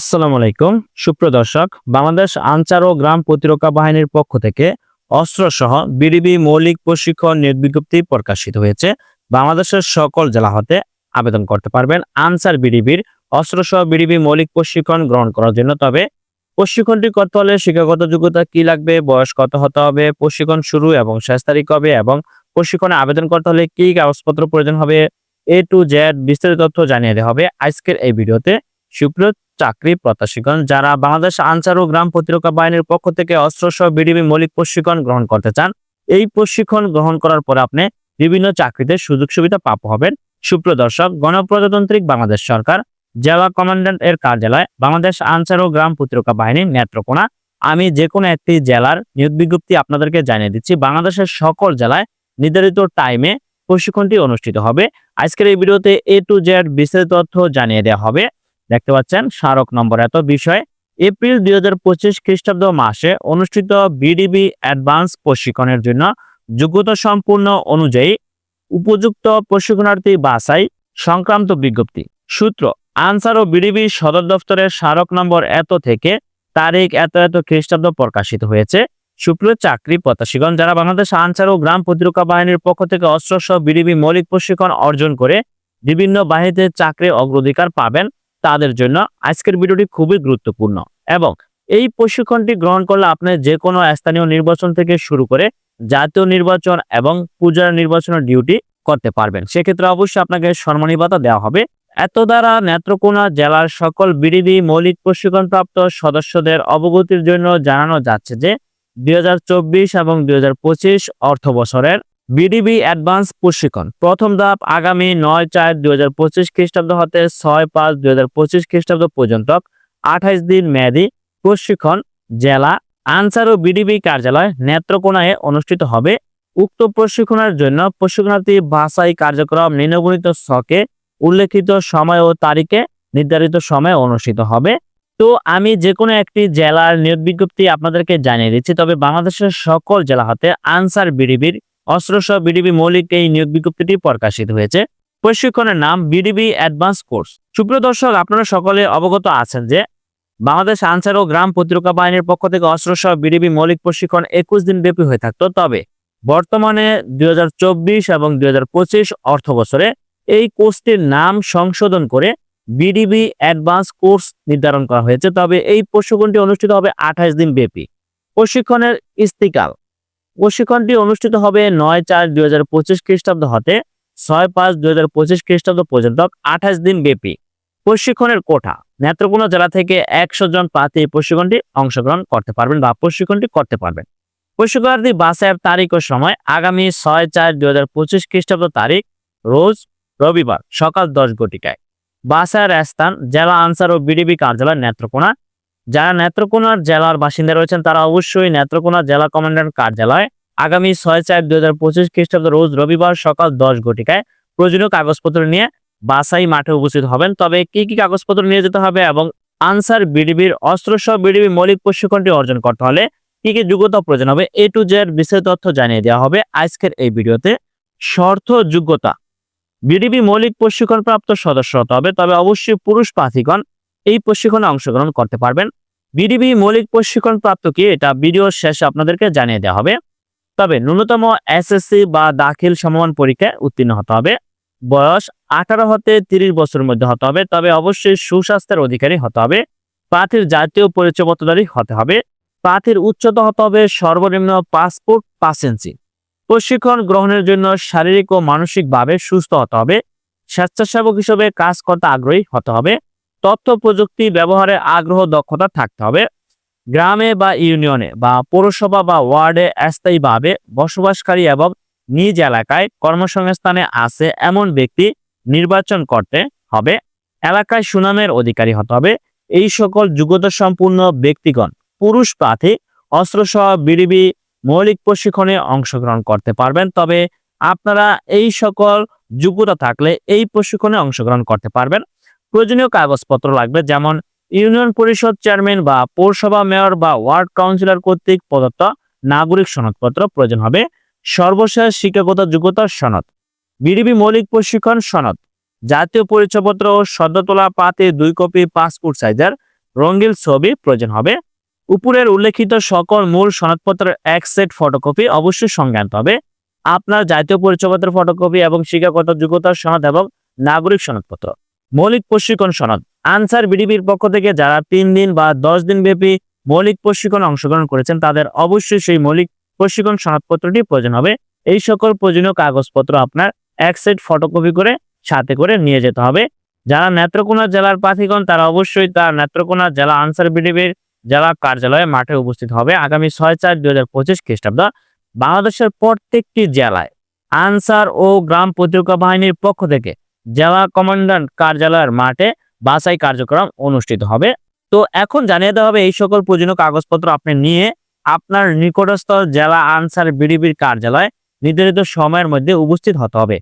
আসসালামু আলাইকুম। সুপ্রদর্শক বাংলাদেশ আনসার ও গ্রাম প্রতিরক্ষা বাহিনীর পক্ষ থেকে অস্ত্র সহ বিডিবি মৌলিক প্রশিক্ষণ নিয়োগ বিজ্ঞপ্তি প্রকাশিত হয়েছে। বাংলাদেশের সকল জেলা হতে আবেদন করতে পারবেন আনসার বিডিবির অস্ত্র সহ বিডিবি মৌলিক প্রশিক্ষণ গ্রহণ করার জন্য। তবে প্রশিক্ষণটি করতে হলে শিক্ষাগত যোগ্যতা কি লাগবে, বয়স কত হতে হবে, প্রশিক্ষণ শুরু এবং শেষ তারিখ কবে এবং প্রশিক্ষণে আবেদন করতে হলে কি কাগজপত্র প্রয়োজন হবে এ টু জেড বিস্তারিত তথ্য জানিয়ে দেওয়া হবে আজকের এই ভিডিওতে। সুপ্রিয় চাকরি প্রত্যাশীগণ, যারা বাংলাদেশ আনসার ও গ্রাম প্রতিরক্ষা বাহিনীর পক্ষ থেকে অস্ত্র সহ বিডিবি মৌলিক প্রশিক্ষণ গ্রহণ করতে চান, এই প্রশিক্ষণ গ্রহণ করার পরে আপনি বিভিন্ন চাকরিতে সুযোগ সুবিধা প্রাপ্য হবেন সুপ্রিয় দর্শক, গণপ্রজাতান্ত্রিক বাংলাদেশ সরকার, জেলা কমান্ড্যান্ট এর কার্যালয়, বাংলাদেশ আনসার ও গ্রাম প্রতিরক্ষা বাহিনী নেত্রকোনা। আমি যে কোনো একটি জেলার নিয়োগ বিজ্ঞপ্তি আপনাদেরকে জানিয়ে দিচ্ছি, বাংলাদেশের সকল জেলায় নির্ধারিত টাইমে প্রশিক্ষণটি অনুষ্ঠিত হবে। আজকের এই ভিডিওতে এ টু জেড বিস্তারিত তথ্য জানিয়ে দেওয়া হবে। দেখতে পাচ্ছেন স্মারক নম্বর। এত বিষয়, এপ্রিল দুই হাজার পঁচিশ খ্রিস্টাব্দ মাসে অনুষ্ঠিত বিডিবি অ্যাডভান্স প্রশিক্ষণের জন্য যোগ্যতা সম্পূর্ণ অনুযায়ী উপযুক্ত প্রশিক্ষণার্থী বাছাই সংক্রান্ত বিজ্ঞপ্তি। সূত্র, আনসার ও বিডিবি সদর দপ্তরের স্মারক নম্বর এত থেকে তারিখ এত এত খ্রিস্টাব্দ প্রকাশিত হয়েছে। সুপ্রিয় চাকরি প্রত্যাশীগণ, যারা বাংলাদেশ আনসার ও গ্রাম প্রতিরক্ষা বাহিনীর পক্ষ থেকে অস্ত্র সহ বিডিবি মৌলিক প্রশিক্ষণ অর্জন করে বিভিন্ন বাহিনীতে চাকরি অগ্রাধিকার পাবেন তাদের জন্য আজকের ভিডিওটি খুবই গুরুত্বপূর্ণ। এবং এই প্রশিক্ষণটি গ্রহণ করলে আপনি যে কোনো স্থানীয় নির্বাচন থেকে শুরু করে জাতীয় নির্বাচন এবং পূজার নির্বাচনের ডিউটি করতে পারবেন। সেক্ষেত্রে অবশ্যই আপনাকে সম্মানী ভাতা দেওয়া হবে। এত দ্বারা নেত্রকোনা জেলার সকল বিডিবি মৌলিক প্রশিক্ষণপ্রাপ্ত সদস্যদের অবগতির জন্য জানানো যাচ্ছে যে দুই হাজার চব্বিশ এবং দুই অর্থ বছরের বিডিবি অ্যাডভান্স প্রশিক্ষণ প্রথম ধাপ আগামী নয় চার দুই হাজার পঁচিশ খ্রিস্টাব্দ হতে ছয় পাঁচ দুই হাজার পঁচিশ খ্রিস্টাব্দ পর্যন্ত আঠাইশ দিন মেয়াদী প্রশিক্ষণ জেলা আনসার ও বিডিবি কার্যালয় নেত্রকোনায় অনুষ্ঠিত হবে। উক্ত প্রশিক্ষণের জন্য প্রশিক্ষণার্থী বাছাই কার্যক্রম নিম্নগণিত ছকে উল্লেখিত সময় ও তারিখে নির্ধারিত সময়ে অনুষ্ঠিত হবে। তো আমি যে কোনো একটি জেলার নিয়োগ বিজ্ঞপ্তি আপনাদেরকে জানিয়ে দিচ্ছি, তবে বাংলাদেশের সকল জেলা হতে আনসার বিডিবির অস্ত্রসহ বিডিবি মৌলিক এই নিয়োগ বিজ্ঞপ্তিটি প্রকাশিত হয়েছে। প্রশিক্ষণের নাম বিডিবি অ্যাডভান্স কোর্স সুপ্রিয় দর্শক, আপনারা সকলে অবগত আছেন যে বাংলাদেশ আনসার ও গ্রাম প্রতিরক্ষা বাহিনীর পক্ষ থেকে অস্ত্রসহ বিডিবি মৌলিক প্রশিক্ষণ একুশ দিন ব্যাপী হয়ে থাকতো। তবে বর্তমানে দুই হাজার চব্বিশ এবং দুই অর্থ বছরে এই কোর্সটির নাম সংশোধন করে বিডিবি অ্যাডভান্স কোর্স নির্ধারণ করা হয়েছে। তবে এই প্রশিক্ষণটি অনুষ্ঠিত হবে আঠাশ দিন ব্যাপী। প্রশিক্ষণের ইস্তিকাল প্রশিক্ষণটি অনুষ্ঠিত হবে নয় চার দুই হাজার পঁচিশ খ্রিস্টাব্দ হতে ছয় পাঁচ দুই হাজার পঁচিশ খ্রিস্টাব্দ পর্যন্ত আঠাশ দিন ব্যাপী। প্রশিক্ষণের কোঠা। নেত্রকোনা জেলা থেকে একশো জন প্রার্থী প্রশিক্ষণটি অংশগ্রহণ করতে পারবেন বা প্রশিক্ষণটি করতে পারবেন। প্রশিক্ষণার্থী বাসের তারিখ ও সময় আগামী ছয় চার দুই হাজার পঁচিশ খ্রিস্টাব্দ তারিখ, রোজ রবিবার সকাল দশ ঘটিকায়। বাসার স্থান, জেলা আনসার ও বিডিবি কার্যালয়, নেত্রকোনা। যারা নেত্রকোনার জেলার বাসিন্দা রয়েছেন, তারা অবশ্যই নেত্রকোনা জেলা কমান্ড্যান্ট কার্যালয় আগামী ছয় চার দুই হাজার পঁচিশ খ্রিস্টাব্দ রোজ রবিবার সকাল দশ ঘটিকায় প্রয়োজনীয় কাগজপত্র নিয়ে বাসাই মাঠে উপস্থিত হবেন। তবে কি কি কাগজপত্র নিয়ে যেতে হবে এবং আনসার বিডিবির অস্ত্র সহ বিডিবি মৌলিক প্রশিক্ষণটি অর্জন করতে হলে কি কি যোগ্যতা প্রয়োজন হবে, এ টু জেড বিস্তারিত তথ্য জানিয়ে দেওয়া হবে আজকের এই ভিডিওতে। শর্ত যোগ্যতা বিডিবি মৌলিক প্রশিক্ষণ প্রাপ্ত সদস্য হতে হবে, তবে অবশ্যই পুরুষ প্রার্থীগণ এই প্রশিক্ষণে অংশগ্রহণ করতে পারবেন। বিডিবি মৌলিক প্রশিক্ষণ প্রাপ্ত কি, এটা ভিডিওর শেষে আপনাদেরকে জানিয়ে দেওয়া হবে। তবে ন্যূনতম এসএসসি বা দাখিল সমমান পরীক্ষায় উত্তীর্ণ হতে হবে। বয়স আঠারো হতে তিরিশ বছরের মধ্যে হতে হবে, তবে অবশ্যই সুস্বাস্থ্যের অধিকারী হতে হবে। প্রার্থীর জাতীয় পরিচয়পত্রধারী হতে হবে। প্রার্থীর উচ্চতা হতে হবে সর্বনিম্ন পাসপোর্ট পাঁচ ইঞ্চি প্রশিক্ষণ গ্রহণের জন্য শারীরিক ও মানসিকভাবে সুস্থ হতে হবে। স্বেচ্ছাসেবক হিসেবে কাজ করতে আগ্রহী হতে হবে। তথ্য প্রযুক্তি ব্যবহারে আগ্রহ, দক্ষতা থাকতে হবে। গ্রামে বা ইউনিয়নে বা পৌরসভা বা ওয়ার্ডে স্থায়ীভাবে বসবাসকারী এবং নিজ এলাকায় কর্মসংস্থানে আছে এমন ব্যক্তি নির্বাচন করতে হবে। এলাকায় সুনামের অধিকারী হতে হবে। এই সকল যোগ্যতা সম্পূর্ণ ব্যক্তিগণ, পুরুষ প্রার্থী, অস্ত্রসহ বিডিবি, মৌলিক প্রশিক্ষণে অংশগ্রহণ করতে পারবেন। তবে আপনারা এই সকল যোগ্যতা থাকলে এই প্রশিক্ষণে অংশগ্রহণ করতে পারবেন। প্রয়োজনীয় কাগজপত্র লাগবে, যেমন ইউনিয়ন পরিষদ চেয়ারম্যান বা পৌরসভা মেয়র বা ওয়ার্ড কাউন্সিলর কর্তৃক প্রদত্ত নাগরিক সনদপত্র প্রয়োজন হবে। সর্বশেষ শিক্ষাগত যোগ্যতার সনদ, বিডিবি মৌলিক প্রশিক্ষণ সনদ, জাতীয় পরিচয়পত্র ও সদ্য তোলা পাতে দুই কপি পাসপোর্ট সাইজের রঙিন ছবি প্রয়োজন হবে। উপরের উল্লেখিত সকল মূল সনদপত্রের এক সেট ফটোকপি অবশ্যই আনতে হবে। আপনার জাতীয় পরিচয়পত্রের ফটোকপি এবং শিক্ষাগত যোগ্যতার সনদ এবং নাগরিক সনদপত্র। মৌলিক প্রশিক্ষণ সনদ। আনসার বিডিবির পক্ষ থেকে যারা তিন দিন বা দশ দিন ব্যাপী মৌলিক প্রশিক্ষণে অংশগ্রহণ করেছেন, তাদের অবশ্যই সেই মৌলিক প্রশিক্ষণ সনদপত্রটি প্রয়োজন হবে। এই সকল প্রয়োজনীয় কাগজপত্র আপনার এক সেট ফটোকপি করে সাথে করে নিয়ে যেতে হবে। যারা নেত্রকোনা জেলার প্রার্থীগণ, তারা অবশ্যই তার নেত্রকোনা জেলা আনসার বিডিবির জেলা কার্যালয়ে মাঠে উপস্থিত হবে আগামী ছয় চার দুই হাজার পঁচিশ খ্রিস্টাব্দ। বাংলাদেশের প্রত্যেকটি জেলায় আনসার ও গ্রাম প্রতিরক্ষা বাহিনীর পক্ষ থেকে জেলা কমান্ডান্ট কার্যালয়ের মাঠে বাছাই কার্যক্রম অনুষ্ঠিত হবে। তো এখন জানিয়ে দেওয়া হবে, এই সকল প্রয়োজনীয় কাগজপত্র আপনি নিয়ে আপনার নিকটস্থ জেলা আনসার বিডিবির কার্যালয় নির্ধারিত সময়ের মধ্যে উপস্থিত হতে হবে।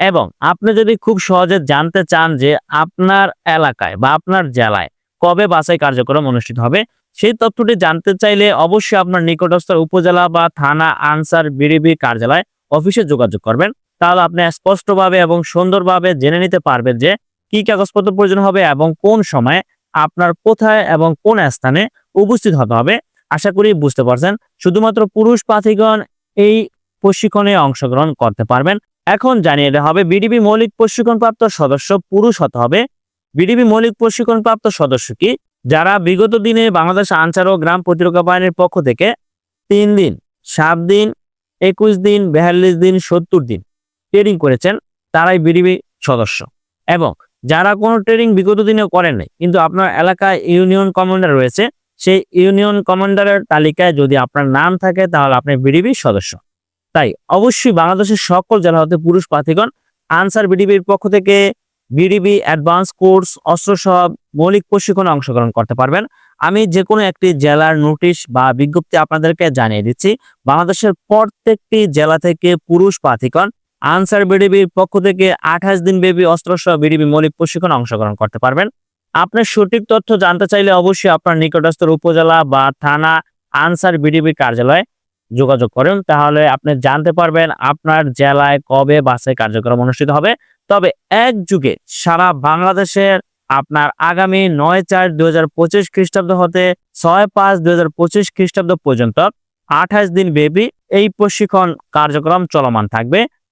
এবং আপনি যদি খুব সহজে জানতে চান যে আপনার এলাকায় বা আপনার জেলায় কবে বাছাই কার্যক্রম অনুষ্ঠিত হবে, সেই তথ্যটি জানতে চাইলে অবশ্যই আপনার নিকটস্থ উপজেলা বা থানা আনসার বিডিবি কার্যালয় অফিসে যোগাযোগ করবেন। তাহলে আপনি স্পষ্টভাবে এবং সুন্দরভাবে জেনে নিতে পারবেন যে কি কাগজপত্র প্রয়োজন হবে এবং কোন সময়ে আপনার কোথায় এবং কোন স্থানে উপস্থিত হতে হবে। আশা করি বুঝতে পারছেন। শুধুমাত্র পুরুষ প্রার্থীগণ এই প্রশিক্ষণে অংশগ্রহণ করতে পারবেন। এখন জানিয়ে দেওয়া হবে, বিডিবি মৌলিক প্রশিক্ষণপ্রাপ্ত সদস্য পুরুষ হতে হবে। বিডিবি মৌলিক প্রশিক্ষণপ্রাপ্ত সদস্য কি? যারা বিগত দিনে বাংলাদেশ আনসার ও গ্রাম প্রতিরক্ষা বাহিনীর পক্ষ থেকে তিন দিন, সাত দিন, একুশ দিন, বেয়াল্লিশ দিন, সত্তর দিন ট্রেনিং করেছেন, তারাই বিডিবি সদস্য। এবং যারা কোনো ট্রেনিং বিগত দিনে করেন নাই, কিন্তু আপনার এলাকায় ইউনিয়ন কমান্ডার রয়েছে, সেই ইউনিয়ন কমান্ডারের তালিকায় যদি আপনার নাম থাকে, তাহলে আপনি বিডিবি সদস্য। তাই অবশ্যই বাংলাদেশের সকল জেলা হতে পুরুষ প্রার্থীগণ, আনসার বিডিবির পক্ষ থেকে বিডিবি অ্যাডভান্স কোর্স অস্ত্র সহ মৌলিক প্রশিক্ষণে অংশগ্রহণ করতে পারবেন। আমি যে কোনো একটি জেলার নোটিশ বা বিজ্ঞপ্তি আপনাদেরকে জানিয়ে দিচ্ছি, বাংলাদেশের প্রত্যেকটি জেলা থেকে পুরুষ প্রার্থীগণ আনসার বিডিবির পক্ষ থেকে আঠাশ দিন ব্যাপী অস্ত্র সহ বিডিবি মৌলিক প্রশিক্ষণে অংশগ্রহণ করতে পারবেন। আপনার সঠিক তথ্য জানতে চাইলে অবশ্যই আপনার নিকটস্থ উপজেলা বা থানা আনসার বিডিবি কার্যালয়ে যোগাযোগ করেন। তাহলে আপনি জানতে পারবেন আপনার জেলায় কবে বাসে কার্যক্রম অনুষ্ঠিত হবে। তবে এক যুগে সারা বাংলাদেশের আপনার আগামী নয় চার দুই হাজার পঁচিশ খ্রিস্টাব্দ হতে ছয় পাঁচ দুই হাজার পঁচিশ খ্রিস্টাব্দ পর্যন্ত আঠাশ দিন ব্যাপী এই প্রশিক্ষণ কার্যক্রম চলমান থাকবে।